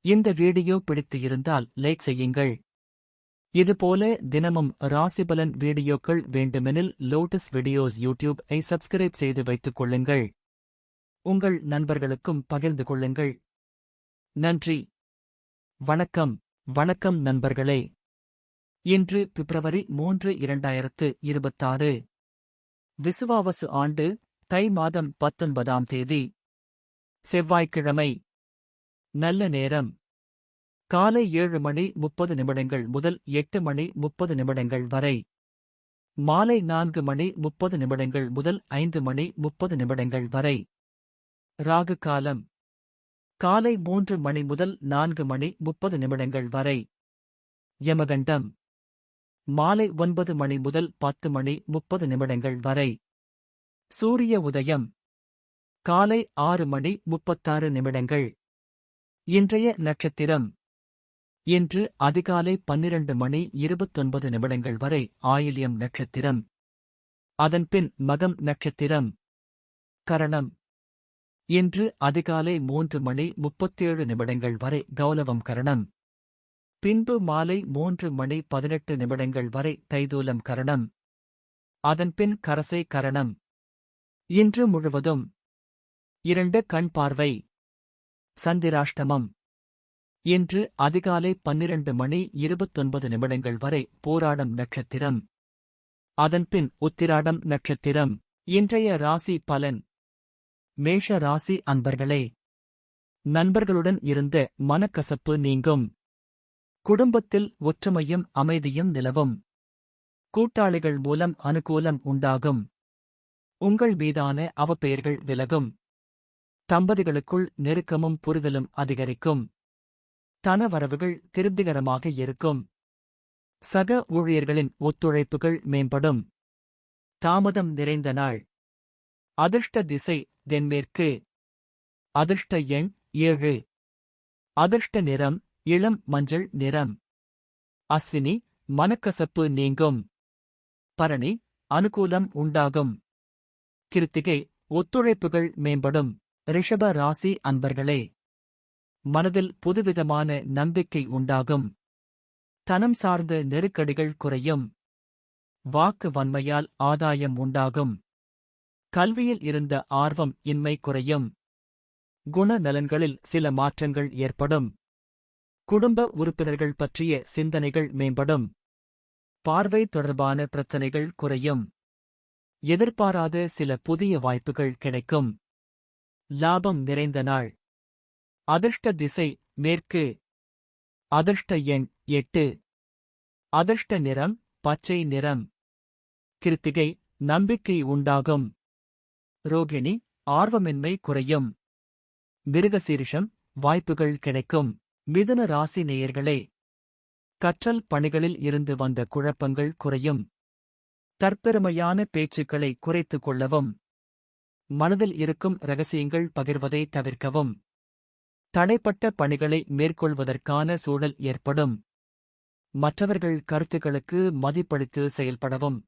இந்த வீடியோ பிடித்து இருந்தால் லைக் செய்யுங்கள். இதுபோல தினமும் ராசிபலன் வீடியோக்கள் வேண்டுமெனில் லோட்டஸ் வீடியோஸ் யூடியூப் ஐ சப்ஸ்கிரைப் செய்து வைத்துக் கொள்ளுங்கள். உங்கள் நண்பர்களுக்கும் பகிர்ந்து கொள்ளுங்கள். நன்றி. வணக்கம். வணக்கம் நண்பர்களே. இன்று பிப்ரவரி மூன்று இரண்டாயிரத்து இருபத்தாறு. விசுவாவசு ஆண்டு தை மாதம் பத்தொன்பதாம் தேதி. செவ்வாய்க்கிழமை. நல்ல நேரம். காலை ஏழு மணி முப்பது நிமிடங்கள் முதல் எட்டு மணி முப்பது நிமிடங்கள் வரை. மாலை நான்கு மணி முப்பது நிமிடங்கள் முதல் ஐந்து மணி முப்பது நிமிடங்கள் வரை. ராகு காலம். காலை மூன்று மணி முதல் நான்கு மணி முப்பது நிமிடங்கள் வரை. யமகண்டம். மாலை ஒன்பது மணி முதல் பத்து மணி முப்பது நிமிடங்கள் வரை. சூரிய உதயம். காலை ஆறு மணி முப்பத்தாறு நிமிடங்கள். இன்றைய நட்சத்திரம். இன்று அதிகாலை பன்னிரண்டு மணி இருபத்தொன்பது நிமிடங்கள் வரை ஆயில்யம் நட்சத்திரம். அதன்பின் மகம் நட்சத்திரம். கரணம். இன்று அதிகாலை மூன்று மணி முப்பத்தேழு நிமிடங்கள் வரை கௌலவம் கரணம். பின்பு மாலை மூன்று மணி பதினெட்டு நிமிடங்கள் வரை தைதூலம் கரணம். அதன்பின் கரசை கரணம். இன்று முழுவதும். இரண்டு கண் பார்வை. சந்திராஷ்டமம். இன்று அதிகாலை பன்னிரண்டு மணி இருபத்தொன்பது நிமிடங்கள் வரை போராடம் நட்சத்திரம். அதன்பின் உத்திராடம் நட்சத்திரம். இன்றைய ராசி பலன். மேஷ ராசி அன்பர்களே. நண்பர்களுடன் இருந்த மனக்கசப்பு நீங்கும். குடும்பத்தில் ஒற்றுமையும் அமைதியும் நிலவும். கூட்டாளிகள் மூலம் அனுகூலம் உண்டாகும். உங்கள் மீதான அவப்பெயர்கள் விலகும். தம்பதிகளுக்குள் நெருக்கமும் புரிதலும் அதிகரிக்கும். தனவரவுகள் திருப்திகரமாக இருக்கும். சக ஊழியர்களின் ஒத்துழைப்புகள் மேம்படும். தாமதம் நிறைந்த நாள். அதிர்ஷ்ட திசை தென்மேற்கு. அதிர்ஷ்ட எண் ஏழு. அதிர்ஷ்ட நிறம் இளம் மஞ்சள் நிறம். அஸ்வினி மனக்கசப்பு நீங்கும். பரணி அனுகூலம் உண்டாகும். கிருத்திகை ஒத்துழைப்புகள் மேம்படும். ரிஷப ராசி அன்பர்களே மனதில் புதுவிதமான நம்பிக்கை உண்டாகும். தனம் சார்ந்த நெருக்கடிகள் குறையும். வாக்கு வன்மையால் ஆதாயம் உண்டாகும். கல்வியில் இருந்த ஆர்வம் இன்மை குறையும். குணநலன்களில் சில மாற்றங்கள் ஏற்படும். குடும்ப உறுப்பினர்கள் பற்றிய சிந்தனைகள் மேம்படும். பார்வை தொடர்பான பிரச்சனைகள் குறையும். எதிர்பாராத சில புதிய வாய்ப்புகள் கிடைக்கும். லாபம் நிறைந்த நாள். அதிர்ஷ்ட திசை மேற்கு. அதிர்ஷ்ட எண் எட்டு. அதிர்ஷ்ட நிறம் பச்சை நிறம். கிருத்திகை நம்பிக்கை உண்டாகும். ரோகிணி ஆர்வமின்மை குறையும். மிருகசீரிஷம் வாய்ப்புகள் கிடைக்கும். மிதுன ராசி நேயர்களே. கற்றல் பணிகளில் இருந்து வந்த குழப்பங்கள் குறையும். தற்பெருமையான பேச்சுக்களை குறைத்துக் கொள்ளவும். மனதில் இருக்கும் ரகசியங்கள் பகிர்வதை தவிர்க்கவும். தடைப்பட்ட பணிகளை மேற்கொள்வதற்கான சூழல் ஏற்படும். மற்றவர்கள் கருத்துக்களுக்கு மதிப்பளித்து செயல்படவும்.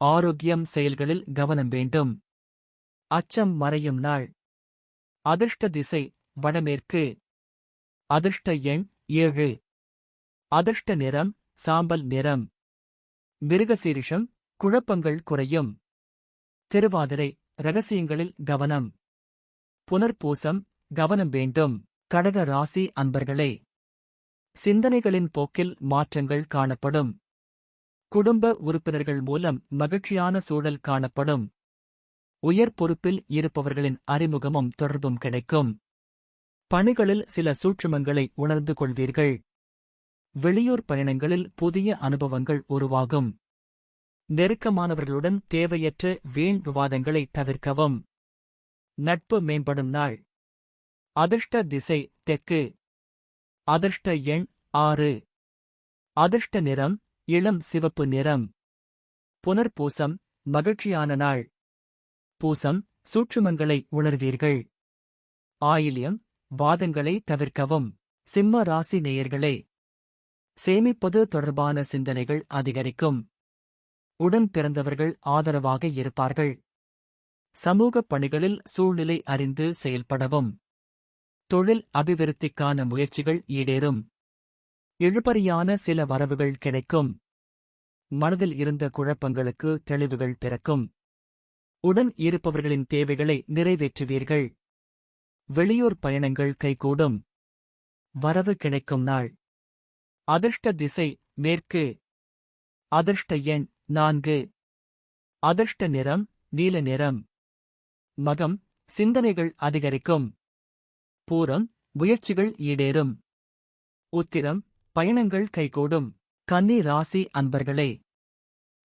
ஆரோக்கியம் செயல்களில் கவனம் வேண்டும். அச்சம் மறையும் நாள். அதிர்ஷ்ட திசை வடமேற்கு. அதிர்ஷ்ட எண் ஏழு. அதிர்ஷ்ட நிறம் சாம்பல் நிறம். மிருகசீரிஷம் குழப்பங்கள் குறையும். திருவாதிரை ரகசியங்களில் கவனம். புனர்பூசம் கவனம் வேண்டும். கடக ராசி அன்பர்களே. சிந்தனைகளின் போக்கில் மாற்றங்கள் காணப்படும். குடும்ப உறுப்பினர்கள் மூலம் மகிழ்ச்சியான சூழல் காணப்படும். உயர் பொறுப்பில் இருப்பவர்களின் அறிமுகமும் தொடர்பும் கிடைக்கும். பணிகளில் சில சூட்சுமங்களை உணர்ந்து கொள்வீர்கள். வெளியூர் பயணங்களில் புதிய அனுபவங்கள் உருவாகும். நெருக்கமானவர்களுடன் தேவையற்ற வீண் விவாதங்களை தவிர்க்கவும். நட்பு மேம்படும் நாள். அதிர்ஷ்ட திசை தெற்கு. அதிர்ஷ்ட எண் ஆறு. அதிர்ஷ்ட நிறம் இளம் சிவப்பு நிறம். புனர்பூசம் மகிழ்ச்சியான நாள். பூசம் சூட்சுமங்களை உணர்வீர்கள். ஆயில்யம் வாதங்களை தவிர்க்கவும். சிம்ம ராசி நேயர்களே. சேமிப்பது தொடர்பான சிந்தனைகள் அதிகரிக்கும். உடன் பிறந்தவர்கள் ஆதரவாக இருப்பார்கள். சமூகப் பணிகளில் சூழ்நிலை அறிந்து செயல்படவும். தொழில் அபிவிருத்திக்கான முயற்சிகள் ஈடேறும். இழுபறியான சில வரவுகள் கிடைக்கும். மனதில் இருந்த குழப்பங்களுக்கு தெளிவுகள் பிறக்கும். உடன் இருப்பவர்களின் தேவைகளை நிறைவேற்றுவீர்கள். வெளியூர் பயணங்கள் கைகூடும். வரவு கிடைக்கும் நாள். அதிர்ஷ்ட திசை மேற்கு. அதிர்ஷ்ட எண் நான்கு. அதிர்ஷ்ட நிறம் நீல நிறம். மகம் சிந்தனைகள் அதிகரிக்கும். பூரம் முயற்சிகள் ஈடேறும். உத்திரம் பயணங்கள் கைகூடும். கன்னி ராசி அன்பர்களே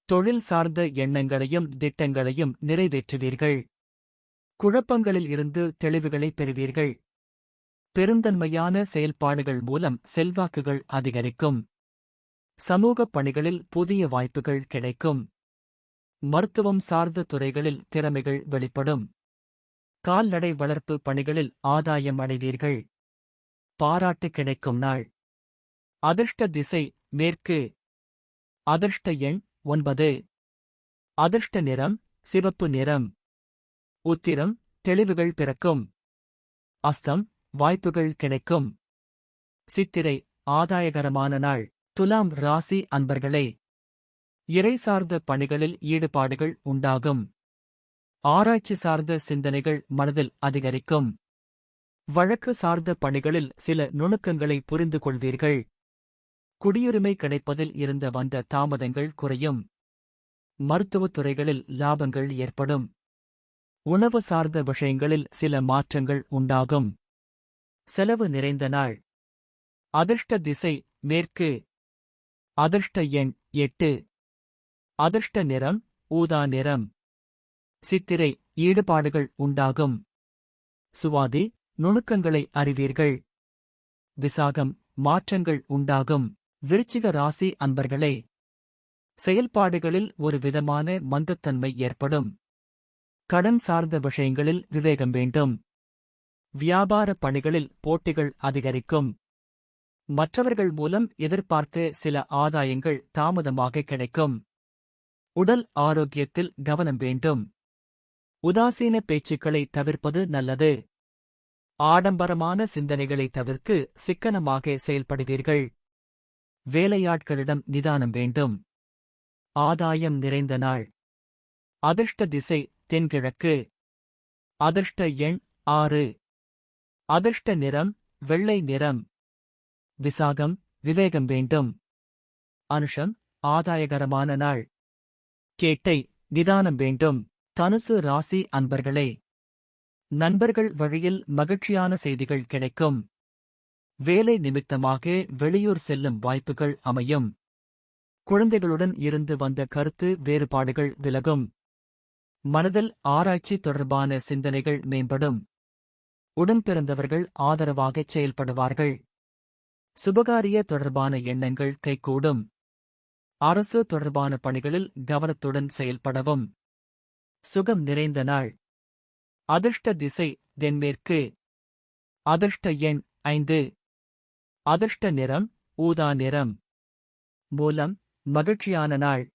தொழில் சார்ந்த எண்ணங்களையும் திட்டங்களையும் நிறைவேற்றுவீர்கள். குழப்பங்களில் இருந்து தெளிவுகளை பெறுவீர்கள். பெருந்தன்மையான செயல்பாடுகள் மூலம் செல்வாக்குகள் அதிகரிக்கும். சமூகப் பணிகளில் புதிய வாய்ப்புகள் கிடைக்கும். மருத்துவம் சார்ந்த துறைகளில் திறமைகள் வெளிப்படும். கால்நடை வளர்ப்பு பணிகளில் ஆதாயம் அடைவீர்கள். பாராட்டு கிடைக்கும் நாள். அதிர்ஷ்ட திசை மேற்கு. அதிர்ஷ்ட எண் ஒன்பது. அதிர்ஷ்ட நிறம் சிவப்பு நிறம். உத்திரம் தெளிவுகள் பிறக்கும். அஸ்தம் வாய்ப்புகள் கிடைக்கும். சித்திரை ஆதாயகரமான நாள். துலாம் ராசி அன்பர்களே இறை சார்ந்த பணிகளில் ஈடுபாடுகள் உண்டாகும். ஆராய்ச்சி சார்ந்த சிந்தனைகள் மனதில் அதிகரிக்கும். வழக்கு சார்ந்த பணிகளில் சில நுணுக்கங்களை புரிந்து கொள்வீர்கள். குடியுரிமை கிடைப்பதில் இருந்த வந்த தாமதங்கள் குறையும். மருத்துவத் துறைகளில் லாபங்கள் ஏற்படும். உணவு சார்ந்த விஷயங்களில் சில மாற்றங்கள் உண்டாகும். செலவு நிறைந்த நாள். அதிர்ஷ்ட திசை மேற்கு. அதிர்ஷ்ட எண் எட்டு. அதிர்ஷ்ட நிறம் ஊதா நிறம். சித்திரை ஈடுபாடுகள் உண்டாகும். சுவாதி நுணுக்கங்களை அறிவீர்கள். விசாகம் மாற்றங்கள் உண்டாகும். விருச்சிக ராசி அன்பர்களே செயல்பாடுகளில் ஒரு விதமான மந்தத்தன்மை ஏற்படும். கடன் சார்ந்த விஷயங்களில் விவேகம் வேண்டும். வியாபார பணிகளில் போட்டிகள் அதிகரிக்கும். மற்றவர்கள் மூலம் எதிர்பார்த்த சில ஆதாயங்கள் தாமதமாக கிடைக்கும். உடல் ஆரோக்கியத்தில் கவனம் வேண்டும். உதாசீன பேச்சுக்களை தவிர்ப்பது நல்லது. ஆடம்பரமான சிந்தனைகளை தவிர்த்து சிக்கனமாக செயல்படுவீர்கள். வேலையாட்களிடம் நிதானம் வேண்டும். ஆதாயம் நிறைந்த நாள். அதிர்ஷ்ட திசை தென்கிழக்கு. அதிர்ஷ்ட எண் ஆறு. அதிர்ஷ்ட நிறம் வெள்ளை நிறம். விசாகம் விவேகம் வேண்டும். அனுஷம் ஆதாயகரமான நாள். கேட்டை நிதானம் வேண்டும். தனுசு ராசி அன்பர்களே. நண்பர்கள் வழியில் மகிழ்ச்சியான செய்திகள் கிடைக்கும். வேலை நிமித்தமாக வெளியூர் செல்லும் வாய்ப்புகள் அமையும். குழந்தைகளுடன் இருந்து வந்த கருத்து வேறுபாடுகள் விலகும். மனதில் ஆராய்ச்சி தொடர்பான சிந்தனைகள் மேம்படும். உடன் பிறந்தவர்கள் ஆதரவாகச் செயல்படுவார்கள். சுபகாரிய தொடர்பான எண்ணங்கள் கைகூடும். அரசு தொடர்பான பணிகளில் கவனத்துடன் செயல்படவும். சுகம் நிறைந்த நாள். அதிர்ஷ்ட திசை தென்மேற்கு. அதிர்ஷ்ட எண் ஐந்து. அதிர்ஷ்ட நிறம் ஊதா நிறம். மூலம் மகிழ்ச்சியான நாள்.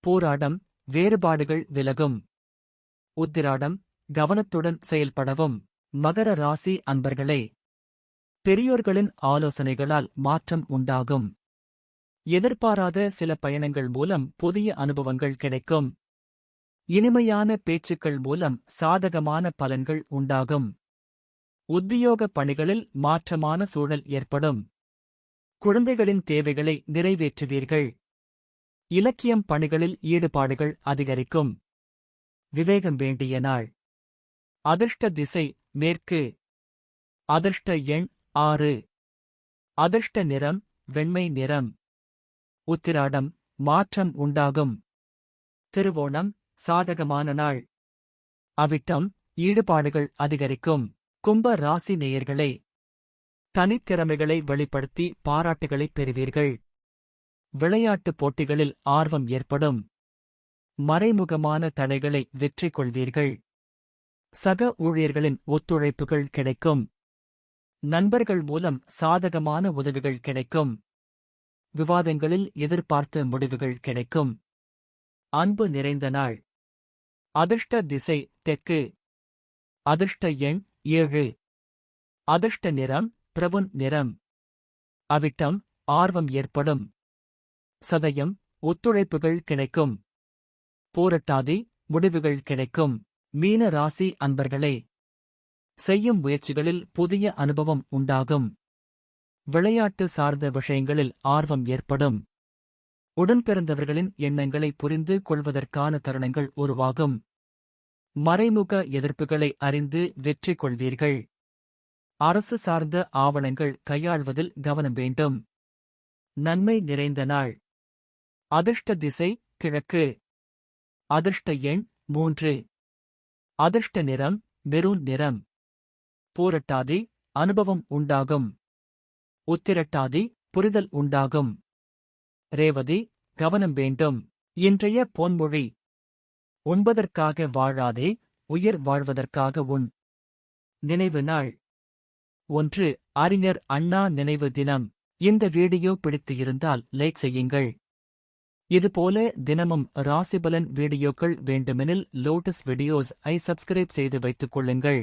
போராடம் வேறுபாடுகள் விலகும். உத்திராடம் கவனத்துடன் செயல்படவும். மகர ராசி அன்பர்களே. பெரியோர்களின் ஆலோசனைகளால் மாற்றம் உண்டாகும். எதிர்பாராத சில பயணங்கள் மூலம் புதிய அனுபவங்கள் கிடைக்கும். இனிமையான பேச்சுக்கள் மூலம் சாதகமான பலன்கள் உண்டாகும். உத்தியோக பணிகளில் மாற்றமான சூழல் ஏற்படும். குழந்தைகளின் தேவைகளை நிறைவேற்றுவீர்கள். இலக்கியம் பணிகளில் ஈடுபாடுகள் அதிகரிக்கும். விவேகம் வேண்டிய நாள். அதிர்ஷ்ட திசை மேற்கு. அதிர்ஷ்ட எண் ஆறு. அதிர்ஷ்ட நிறம் வெண்மை நிறம். உத்திராடம் மாற்றம் உண்டாகும். திருவோணம் சாதகமான நாள். அவிட்டம் ஈடுபாடுகள் அதிகரிக்கும். கும்ப ராசி நேயர்களே தனித்திறமைகளை வெளிப்படுத்தி பாராட்டுகளைப் பெறுவீர்கள். விளையாட்டுப் போட்டிகளில் ஆர்வம் ஏற்படும். மறைமுகமான தடைகளை வெற்றி கொள்வீர்கள் சக ஊழியர்களின் ஒத்துழைப்புகள் கிடைக்கும். நண்பர்கள் மூலம் சாதகமான உதவிகள் கிடைக்கும். விவாதங்களில் எதிர்பார்த்த முடிவுகள் கிடைக்கும். அன்பு நிறைந்த நாள். அதிர்ஷ்ட திசை தெற்கு. அதிர்ஷ்ட எண் ஏழு. அதிர்ஷ்ட நிறம் பிரவுன் நிறம். அவிட்டம் ஆர்வம் ஏற்படும். சதயம் ஒத்துழைப்புகள் கிடைக்கும். போரட்டாதி முடிவுகள் கிடைக்கும். மீன ராசி அன்பர்களே. செய்யும் முயற்சிகளில் புதிய அனுபவம் உண்டாகும். விளையாட்டு சார்ந்த விஷயங்களில் ஆர்வம் ஏற்படும். உடன்பிறந்தவர்களின் எண்ணங்களை புரிந்து கொள்வதற்கான தருணங்கள் உருவாகும். மறைமுக எதிர்ப்புகளை அறிந்து வெற்றி கொள்வீர்கள். அரசு சார்ந்த ஆவணங்கள் கையாள்வதில் கவனம் வேண்டும். நன்மை நிறைந்த நாள். அதிர்ஷ்ட திசை கிழக்கு. அதிர்ஷ்ட எண் மூன்று. அதிர்ஷ்ட நிறம் மெரூன் நிறம். போரட்டாதி அனுபவம் உண்டாகும். உத்திரட்டாதி புரிதல் உண்டாகும். ரேவதி கவனம் வேண்டும். இன்றைய பொன்மொழி. உண்பதற்காக வாழாதே உயிர் வாழ்வதற்காக உண் நினைவு நாள். ஒன்று அறிஞர் அண்ணா நினைவு தினம். இந்த வீடியோ பிடித்து இருந்தால் லைக் செய்யுங்கள். இதுபோல தினமும் ராசிபலன் வீடியோக்கள் வேண்டுமெனில் லோட்டஸ் வீடியோஸ் ஐ சப்ஸ்கிரைப் செய்து வைத்துக் கொள்ளுங்கள்.